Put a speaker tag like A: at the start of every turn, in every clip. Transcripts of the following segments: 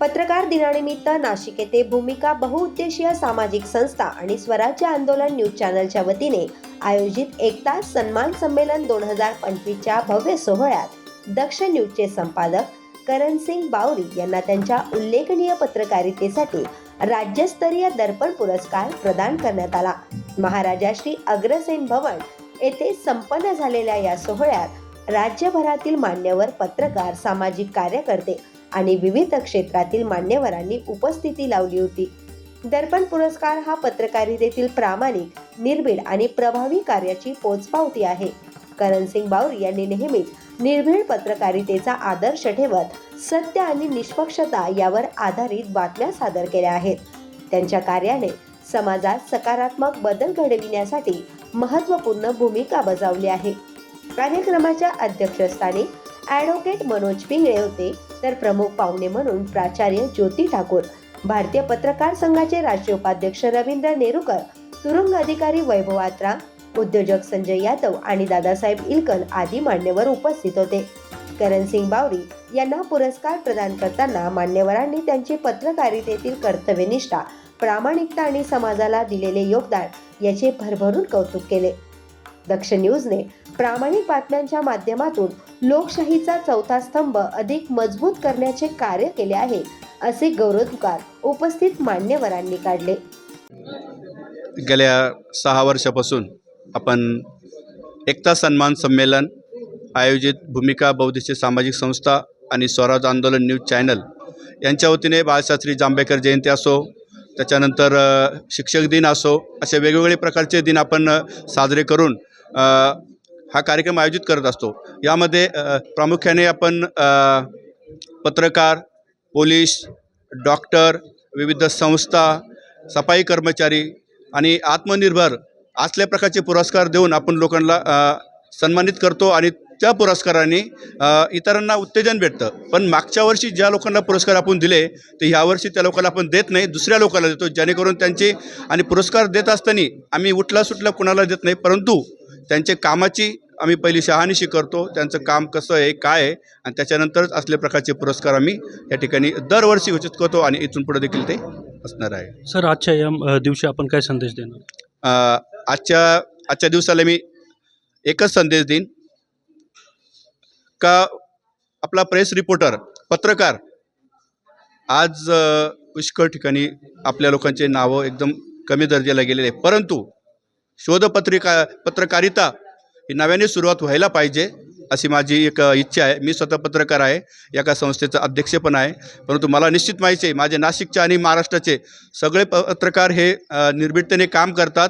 A: पत्रकार दिनानिमित्त नाशिक येथे भूमिका बहुउद्देशीय सामाजिक संस्था आणि स्वराज्य आंदोलन न्यूज चॅनलच्या वतीने आयोजित एकता सन्मान संमेलन दोन हजार पंचवीसच्या भव्य सोहळ्यात दक्ष न्यूजचे संपादक करण सिंग बावरी यांना त्यांच्या उल्लेखनीय पत्रकारितेसाठी राज्यस्तरीय दर्पण पुरस्कार प्रदान करण्यात आला. महाराजा श्री अग्रसेन भवन येथे संपन्न झालेल्या या सोहळ्यात राज्यभरातील मान्यवर पत्रकार सामाजिक कार्यकर्ते आणि विविध क्षेत्रातील मान्यवरांनी उपस्थिती लावली होती. दर्पण पुरस्कार हा पत्रकारितेतील प्रामाणिक निर्भीड आणि प्रभावी कार्याची पोचपावती आहे. करणसिंग बावरी यांनी नेहमीच निर्भीड पत्रकारितेचा आदर्श ठेवत सत्य आणि निष्पक्षता यावर आधारित बातम्या सादर केल्या आहेत. त्यांच्या कार्याने समाजात सकारात्मक बदल घडविण्यासाठी महत्त्वपूर्ण भूमिका बजावली आहे. कार्यक्रमाच्या अध्यक्षस्थानी ॲडव्होकेट मनोज पिंगळे होते. तर प्रमुख पाहुणे म्हणून प्राचार्य ज्योती ठाकूर भारतीय पत्रकार संघाचे राष्ट्रीय उपाध्यक्ष रवींद्र नेरुकर तुरुंग अधिकारी वैभव आत्रा उद्योजक संजय यादव आणि दादासाहेब इलकल आदी मान्यवर उपस्थित होते. करणसिंग बावरी यांना पुरस्कार प्रदान करताना मान्यवरांनी त्यांची पत्रकारितेतील कर्तव्यनिष्ठा प्रामाणिकता आणि समाजाला दिलेले योगदान याचे भरभरून कौतुक केले. दक्ष न्यूजने प्रामाणिक बातम्यांच्या माध्यमातून लोकशाहीचा चौथा स्तंभ अधिक मजबूत करण्याचे कार्य केले आहे असे गौरवोद्गार उपस्थित मान्यवरांनी काढले.
B: गेल्या सहा वर्षापासून आपण एकता सन्मान संमेलन आयोजित भूमिका बौद्धिक सामाजिक संस्था आणि स्वराज आंदोलन न्यूज चॅनल यांच्या वतीने बाळशास्त्री जांभेकर जयंती असो त्याच्यानंतर शिक्षक दिन असो असे वेगवेगळे प्रकारचे दिन आपण साजरे करून हा कार्यक्रम आयोजित करत असतो. यामध्ये प्रामुख्याने आपण पत्रकार पोलीस डॉक्टर विविध संस्था सफाई कर्मचारी आणि आत्मनिर्भर असल्या प्रकारचे पुरस्कार देऊन आपण लोकांना सन्मानित करतो आणि त्या पुरस्काराने इतरांना उत्तेजन भेटतं. पण मागच्या वर्षी ज्या लोकांना पुरस्कार आपण दिले ते ह्यावर्षी त्या लोकांना आपण देत नाही दुसऱ्या लोकांना देतो. जेणेकरून त्यांचे आणि पुरस्कार देत असताना आम्ही उठला सुटला कुणाला देत नाही परंतु त्यांचे कामाची आम्ही पहिली शहानिशी करतो. त्यांचं काम कसं आहे काय आहे आणि त्याच्यानंतरच असल्या प्रकारचे पुरस्कार आम्ही या ठिकाणी दरवर्षी घोषित करतो आणि इथून पुढे देखील ते असणार आहे.
C: सर आजच्या या दिवशी आपण काय संदेश देणार?
B: आजच्या आजच्या दिवसाला मी एकच संदेश देईन. का आपला प्रेस रिपोर्टर पत्रकार आज पुष्कळ ठिकाणी आपल्या लोकांचे नावं एकदम कमी दर्जाला गेलेले आहे परंतु शोधपत्रिका पत्रकारिता ही नव्याने सुरुवात व्हायला पाहिजे अशी माझी एक इच्छा आहे. मी स्वतः पत्रकार आहे एका संस्थेचा अध्यक्ष पण आहे. परंतु मला निश्चित माहिती आहे माझे नाशिकचे आणि महाराष्ट्राचे सगळे प पत्रकार हे निर्भीडतेने काम करतात.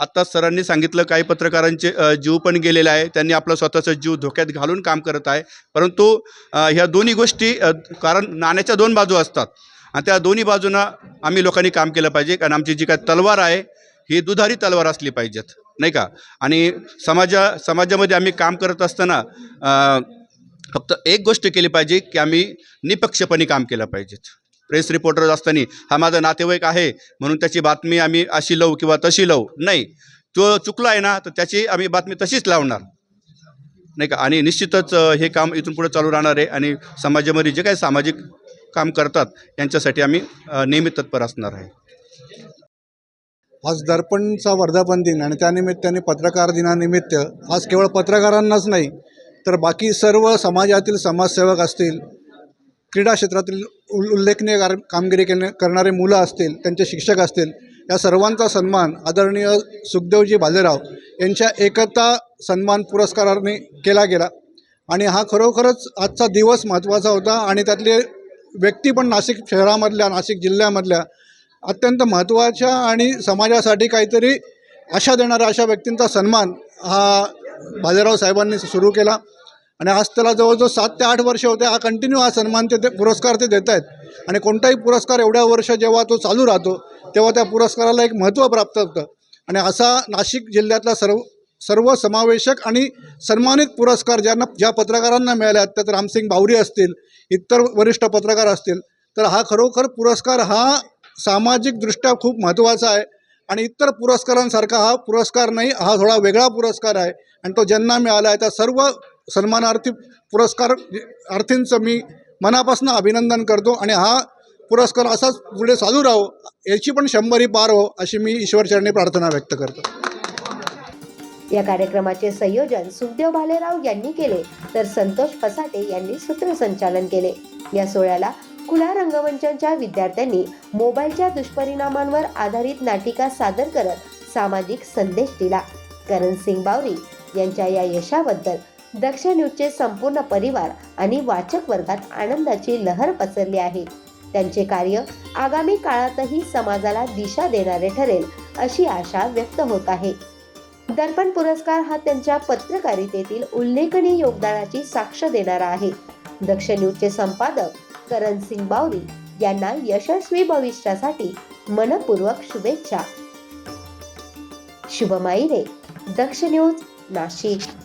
B: आत्ताच सरांनी सांगितलं काही पत्रकारांचे जीव पण गेलेले आहे. त्यांनी आपला स्वतःचा जीव धोक्यात घालून काम करत आहे. परंतु ह्या दोन्ही गोष्टी कारण नाण्याच्या दोन बाजू असतात. आणि त्या दोन्ही बाजूंना आम्ही लोकांनी काम केलं पाहिजे. कारण आमची जी काय तलवार आहे ही दुधारी तलवार असली पाहिजेत नाही का? आणि समाजा समाजामध्ये आम्ही काम करत असताना फक्त एक गोष्ट केली पाहिजे की आम्ही निपक्षपणे काम केलं पाहिजेत. प्रेस रिपोर्टर असताना हा माझा नातेवाईक आहे म्हणून त्याची बातमी आम्ही अशी लावू किंवा तशी लावू. नाही. तो चुकला आहे ना तर त्याची आम्ही बातमी तशीच लावणार. नाही का? आणि निश्चितच हे काम इथून पुढे चालू राहणार आहे आणि समाजामध्ये जे काही सामाजिक काम करतात यांच्यासाठी आम्ही नेहमी तत्पर असणार आहे.
D: आज दर्पणचा वर्धापन दिन आणि त्यानिमित्ताने पत्रकार दिनानिमित्त आज केवळ पत्रकारांनाच नाही तर बाकी सर्व समाजातील समाजसेवक असतील क्रीडा क्षेत्रातील उल उल्लेखनीय कार कामगिरी केने करणारे मुलं असतील त्यांचे शिक्षक असतील या सर्वांचा सन्मान आदरणीय सुखदेवजी भालेराव यांच्या एकता सन्मान पुरस्काराने केला गेला. आणि हा खरोखरच आजचा दिवस महत्त्वाचा होता आणि त्यातले व्यक्ती पण नाशिक शहरामधल्या नाशिक जिल्ह्यामधल्या अत्यंत महत्त्वाच्या आणि समाजासाठी काहीतरी आशा देणाऱ्या अशा व्यक्तींचा सन्मान हा बाजीराव साहेबांनी सुरू केला. आणि आज त्याला जवळजवळ सात ते आठ वर्ष होते. हा कंटिन्यू हा सन्मान ते ते पुरस्कार ते देत आहेत. आणि कोणताही पुरस्कार एवढ्या वर्ष जेव्हा तो चालू राहतो तेव्हा त्या पुरस्काराला एक महत्त्व प्राप्त होतं. आणि असा नाशिक जिल्ह्यातला सर्व सर्व समावेशक आणि सन्मानित पुरस्कार ज्यांना ज्या पत्रकारांना मिळाले आहेत त्यात रामसिंग बावरी असतील इतर वरिष्ठ पत्रकार असतील तर हा खरोखर पुरस्कार हा सामाजिकदृष्ट्या खूप महत्त्वाचा आहे. आणि इतर पुरस्कारांसारखा हा पुरस्कार नाही हा थोडा वेगळा पुरस्कार आहे. आणि तो ज्यांना मिळाला आहे त्या सर्व सन्मानार्थी पुरस्कार अर्थींचं मी मनापासून अभिनंदन करतो. आणि हा पुरस्कार असाच पुढे चालू राहो याची पण शंभरी पार हो अशी मी ईश्वरचरणी प्रार्थना व्यक्त करतो.
A: या कार्यक्रमाचे संयोजन सुखदेव भालेराव यांनी केले तर संतोष पसाटे यांनी सूत्रसंचालन केले. या सोहळ्याला खुला रंगमंचांच्या विद्यार्थ्यांनी मोबाईलच्या दुष्परिणामांवर आधारित नाटिका सादर करत सामाजिक संदेश दिला. करण सिंग बावरी यांच्या या यशाबद्दल दक्ष न्यूजचे संपूर्ण परिवार आणि वाचक वर्गात आनंदाची लहर पसरली आहे. त्यांचे कार्य आगामी काळातही समाजाला दिशा देणारे ठरेल अशी आशा व्यक्त होत आहे. दर्पण पुरस्कार हा त्यांच्या पत्रकारितेतील उल्लेखनीय योगदानाची साक्ष देणारा आहे. दक्ष न्यूजचे संपादक करण सिंग बावरी यांना यशस्वी भविष्यासाठी मनपूर्वक शुभेच्छा. शुभमाईने दक्ष न्यूज नाशिक.